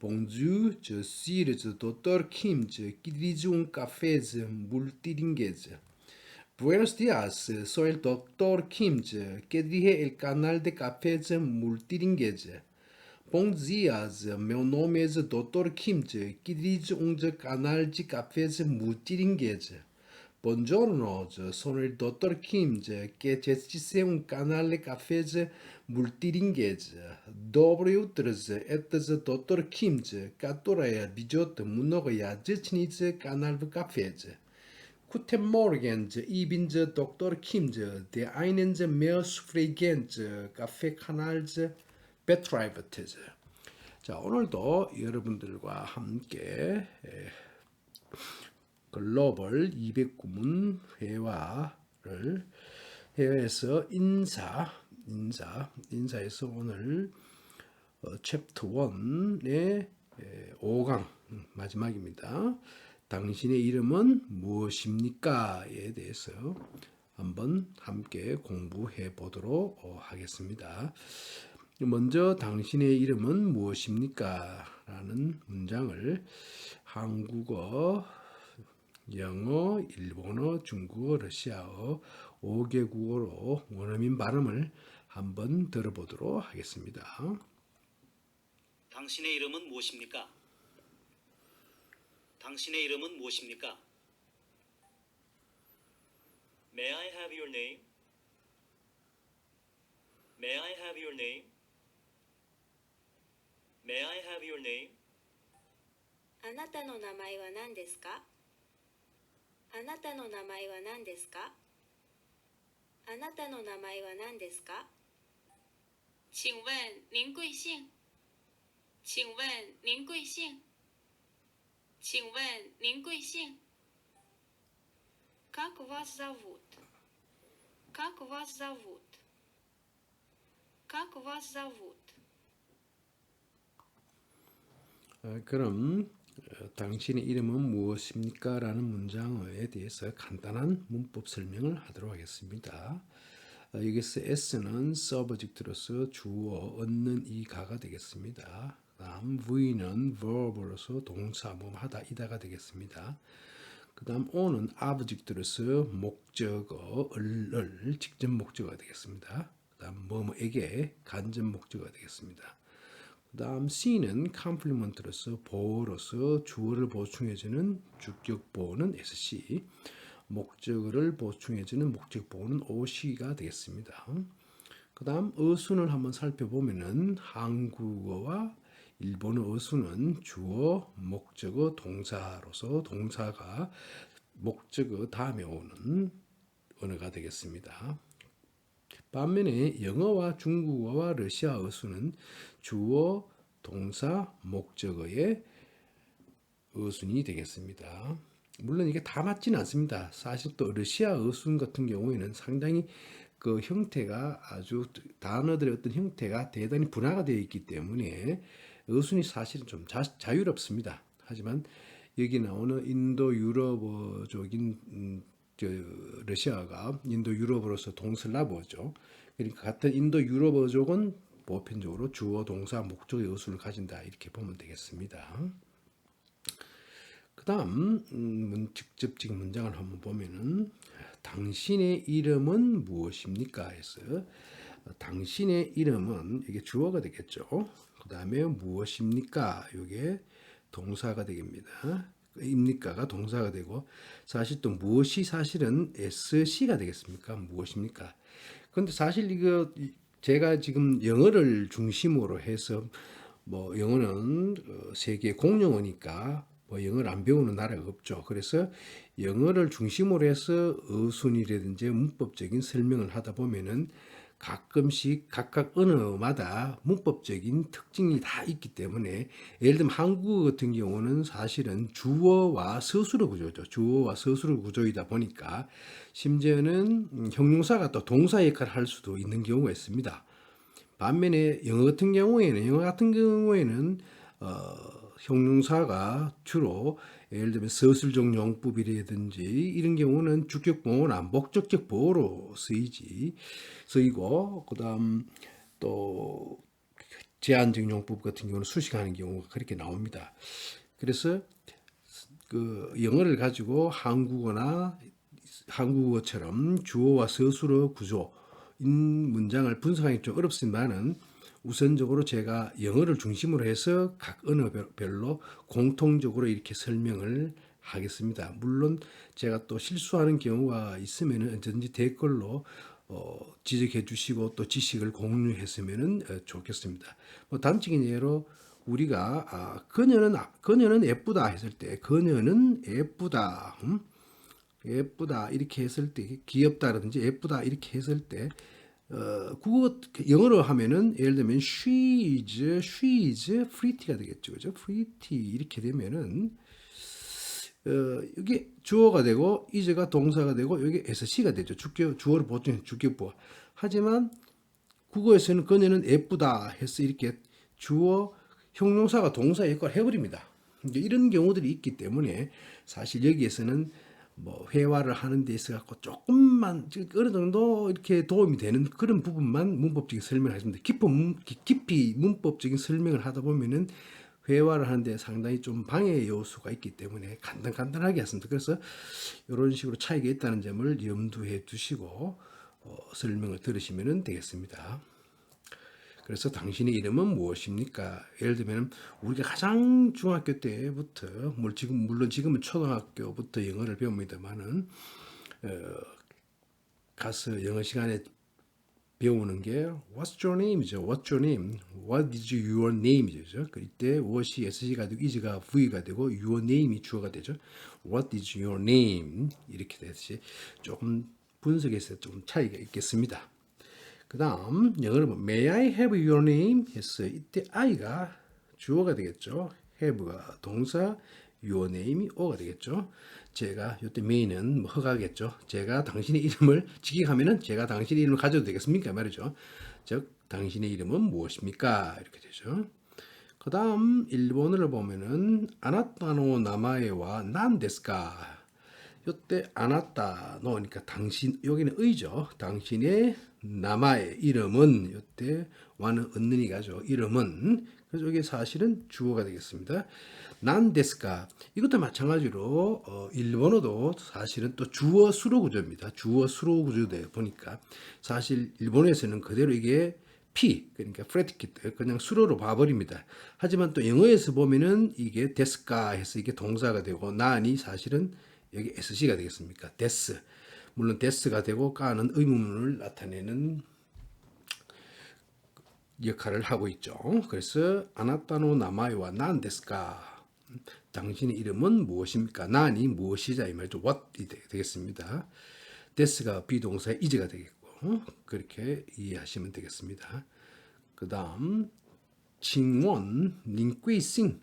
Bonjour, je suis le Dr. Kim, je dirige un café multilingue. Buenos días, soy el Dr. Kim, que dirige el canal de cafés multilingue. Bons dias, meu nome é Dr. Kim, que dirige um canal de cafés multilingue. Buongiorno, sono il dottor Kim che gestisce un canale caffè multilingue. Доброе утро, это доктор Kim, который ведет многоязычный канал в кафе. Guten Morgen, ich bin der Dr. Kim, der einen mehrspurigen 카페 betreibt. 자, 오늘도 여러분들과 함께 에, 글로벌 209문 회화를 회화에서 인사 인사 인사에서 오늘 어, 챕터 1의 5강 마지막입니다. 당신의 이름은 무엇입니까?에 대해서 한번 함께 공부해 보도록 어, 하겠습니다. 먼저 당신의 이름은 무엇입니까? 라는 문장을 한국어, 영어, 일본어, 중국어, 러시아어 5개국어로 원어민 발음을 한번 들어보도록 하겠습니다. 당신의 이름은 무엇입니까? 당신의 이름은 무엇입니까? May I have your name? May I have your name? May I have your name? あなたの名前は何ですか あなたの名前は何ですか？あなたの名前は何ですか？请问您贵姓？请问您贵姓？请问您贵姓？Как вас зовут? Как вас зовут? Как вас зовут? 그럼 당신의 이름은 무엇입니까? 라는 문장에 대해서 간단한 문법 설명을 하도록 하겠습니다. 어, 여기서 S는 subject로서 주어 얻는 이가가 되겠습니다. 그다음 V는 verb로서 동사 뭐 하다 이다가 되겠습니다. 그 다음 O는 object로서 목적어 을을 직접 목적어가 되겠습니다. 그 다음 뭐뭐에게 간접 목적어가 되겠습니다. 그 다음 C는 컴플리먼트로서 보어로서 주어를 보충해주는 주격 보어는 SC, 목적어를 보충해주는 목적 보어는 OC가 되겠습니다. 그 다음 어순을 한번 살펴보면은 한국어와 일본어 어순은 주어, 목적어, 동사로서 동사가 목적어 다음에 오는 언어가 되겠습니다. 반면에 영어와 중국어와 러시아어 수는 주어, 동사, 목적어의 어순이 되겠습니다. 물론 이게 다 맞지는 않습니다. 사실 또 러시아 어순 같은 경우에는 상당히 그 형태가 아주 단어들의 어떤 형태가 대단히 분화가 되어 있기 때문에 어순이 사실은 좀 자, 자유롭습니다. 하지만 여기 나오는 인도 유럽어적인 음, 저 러시아가 인도 유럽어로서 동슬라브어죠. 그러니까 같은 인도 유럽어족은 보편적으로 주어, 동사, 목적 의 어순을 가진다 이렇게 보면 되겠습니다. 그다음 음, 직접적 문장을 한번 보면은 당신의 이름은 무엇입니까? 해서 어, 당신의 이름은 이게 주어가 되겠죠. 그다음에 무엇입니까? 이게 동사가 되겠습니다. 입니까가 동사가 되고 사실 또 무엇이 사실은 SC가 되겠습니까? 무엇입니까? 근데 사실 이거 제가 지금 영어를 중심으로 해서 뭐 영어는 어, 세계 공용어니까 뭐 영어를 안 배우는 나라가 없죠. 그래서 영어를 중심으로 해서 어순이라든지 문법적인 설명을 하다 보면은 가끔씩 각각 언어마다 문법적인 특징이 다 있기 때문에 예를 들면 한국어 같은 경우는 사실은 주어와 서술어 구조죠. 주어와 서술어 구조이다 보니까 심지어는 음, 형용사가 또 동사 역할을 할 수도 있는 경우가 있습니다. 반면에 영어 같은 경우에는 영어 같은 경우에는 어, 형용사가 주로 예를 들면 서술적 용법이라든지 이런 경우는 주격 보호나 목적격 보호로 쓰이지 쓰이고 그다음 또 제한적 용법 같은 경우는 수식하는 경우가 그렇게 나옵니다. 그래서 그 영어를 가지고 한국어나 한국어처럼 주어와 서술어 구조인 문장을 분석하기 좀 어렵지만은 우선적으로 제가 영어를 중심으로 해서 각 언어별로 공통적으로 이렇게 설명을 하겠습니다. 물론 제가 또 실수하는 경우가 있으면 언제든지 댓글로 어, 지적해 주시고 또 지식을 공유했으면 어, 좋겠습니다. 뭐 단적인 예로 우리가 아, 그녀는 아- 그녀는 예쁘다 했을 때 그녀는 예쁘다 음? 예쁘다 이렇게 했을 때 귀엽다라든지 예쁘다 이렇게 했을 때 어, 국어 영어로 하면은 예를 들면 she is she is pretty가 되겠죠. 그죠? pretty 이렇게 되면은 어, 이게 주어가 되고 is가 동사가 되고 여기 SC가 되죠. 주격 주어를 보통 주격보 하지만 국어에서는 그녀는 예쁘다 해서 이렇게 주어 형용사가 동사 역할을 해버립니다. 이런 경우들이 있기 때문에 사실 여기에서는 뭐 회화를 하는 데 있어 갖고 조금만 어느 정도 이렇게 도움이 되는 그런 부분만 문법적인 설명을 하십니다. 깊은 깊이 문법적인 설명을 하다 보면은 회화를 하는데 상당히 좀 방해 요소가 있기 때문에 간단 간단하게 했습니다. 그래서 이런 식으로 차이가 있다는 점을 염두해 두시고 어, 설명을 들으시면 되겠습니다. 그래서 당신의 이름은 무엇입니까? 예를 들면 우리가 가장 중학교 때부터 물 지금 물론 지금은 초등학교부터 영어를 배웁니다만은 어, 가서 영어 시간에 배우는 게 What's your name이죠. What's your name? What is your name이죠. 그때 what이 s가 되고 is가 v가 되고 your name이 주어가 되죠. What is your name? 이렇게 되듯이 조금 분석에서 좀 차이가 있겠습니다. 그 다음 영어로 보면 May I have your name? 했어 이때 I가 주어가 되겠죠. have가 동사, your name이 O가 되겠죠. 제가 이때 may는 뭐 허가겠죠. 제가 당신의 이름을 직역하면은 제가 당신의 이름을 가져도 되겠습니까? 말이죠. 즉 당신의 이름은 무엇입니까? 이렇게 되죠. 그 다음 일본어를 보면은 아나타노 나마에와 난 데스까 요때 아나타 놓으니까 당신 여기는 의죠. 당신의 나마의 이름은 요때 와는 얻는 이 가죠. 이름은 그래서 이게 사실은 주어가 되겠습니다. 난 데스까 이것도 마찬가지로 어, 일본어도 사실은 또 주어 수로 구조입니다. 주어 수로 구조돼 보니까 사실 일본어에서는 그대로 이게 P 그러니까 프레티키트 그냥 수로로 봐버립니다. 하지만 또 영어에서 보면은 이게 데스까 해서 이게 동사가 되고 난이 사실은 여기 SC가 되겠습니까? 데스 물론 데스가 되고 까는 의문문을 나타내는 역할을 하고 있죠. 그래서 아나타노 나마이와 난 데스까 당신의 이름은 무엇입니까? 난이 무엇이자 이 말이죠. what이 되- 되겠습니다. 데스가 비동사 이제가 되겠고 그렇게 이해하시면 되겠습니다. 그 다음 징원 링귀싱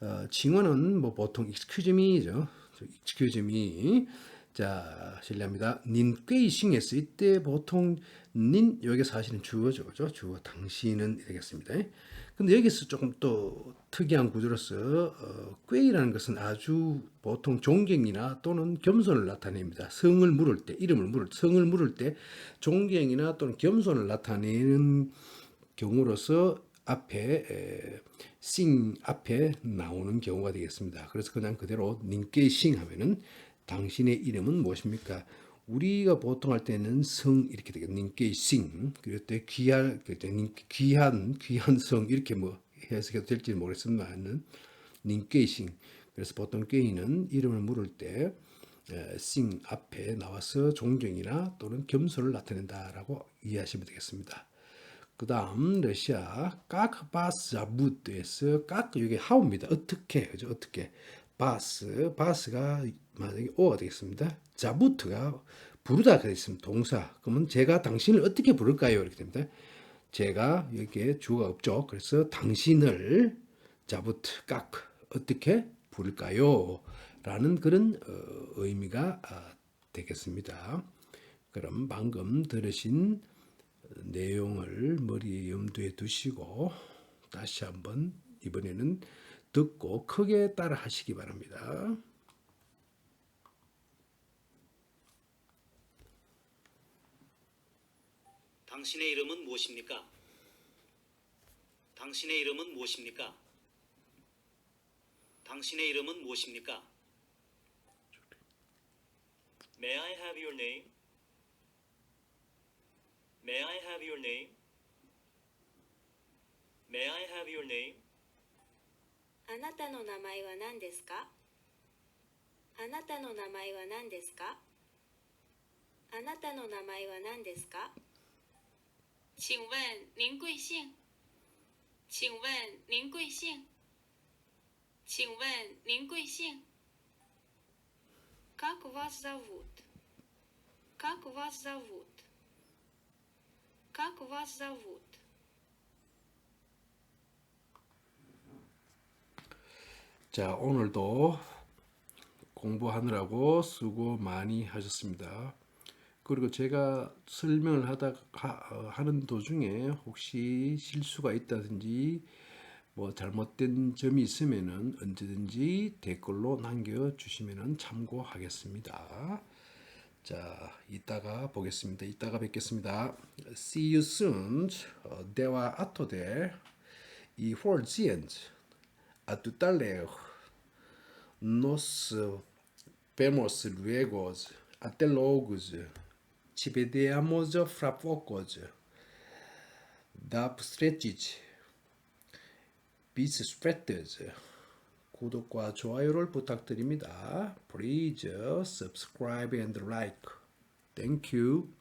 어, 징원은 뭐 보통 excuse me 자 실례합니다. 닌꾀싱 했을 때 보통 닌 여기 사실은 주어죠, 그죠? 주어 당신은 되겠습니다. 근데 여기서 조금 또 특이한 구조로서 어, 꾀이라는 것은 아주 보통 존경이나 또는 겸손을 나타냅니다. 성을 물을 때, 이름을 물을 때, 성을 물을 때 존경이나 또는 겸손을 나타내는 경우로서 앞에 에, 싱 앞에 나오는 경우가 되겠습니다. 그래서 그냥 그대로 님께 싱 하면은 당신의 이름은 무엇입니까? 우리가 보통 할 때는 성 이렇게 되겠 님께 싱 그럴 때 귀한 그 님- 귀한 귀한 성 이렇게 뭐 해석해도 될지 모르겠습니다만은 님께 싱 그래서 보통 꾀이는 이름을 물을 때 에, 싱 앞에 나와서 존경이나 또는 겸손을 나타낸다라고 이해하시면 되겠습니다. 그 다음 러시아 까크바스 자부트에서 까크 이게 하우입니다. 어떻게 그죠? 어떻게 바스 바스가 만약에 오가 되겠습니다. 자부트가 부르다 그랬으면 동사. 그러면 제가 당신을 어떻게 부를까요? 이렇게 됩니다. 제가 여기에 주어가 없죠. 그래서 당신을 자부트 깍 어떻게 부를까요? 라는 그런 어, 의미가 아, 되겠습니다. 그럼 방금 들으신 내용을 머리에 염두에 두시고 다시 한번 이번에는 듣고 크게 따라 하시기 바랍니다. 당신의 이름은 무엇입니까? 당신의 이름은 무엇입니까? 당신의 이름은 무엇입니까? May I have your name? May I have your name? May I have your name? あなたの名前は何ですかあなたの名前は何ですかあなたの名前は何ですか 请问您贵姓？请问您贵姓？请问您贵姓？ Как вас зовут? Как вас зовут? Как вас зовут? 자, 오늘도 공부하느라고 수고 많이 하셨습니다. 그리고 제가 설명을 하다 하, 어, 하는 도중에 혹시 실수가 있다든지 뭐 잘못된 점이 있으면은 언제든지 댓글로 남겨 주시면은 참고하겠습니다. 자, 이따가 보겠습니다. 이따가 뵙겠습니다. See you soon. 어, 대화 아토데 이 홀지엔즈 a tu talento. Nos vemos luego. Até logo. Te veamos frapocos. Da stretch. Bis spretters. 구독과 좋아요를 부탁드립니다. Please subscribe and like. Thank you.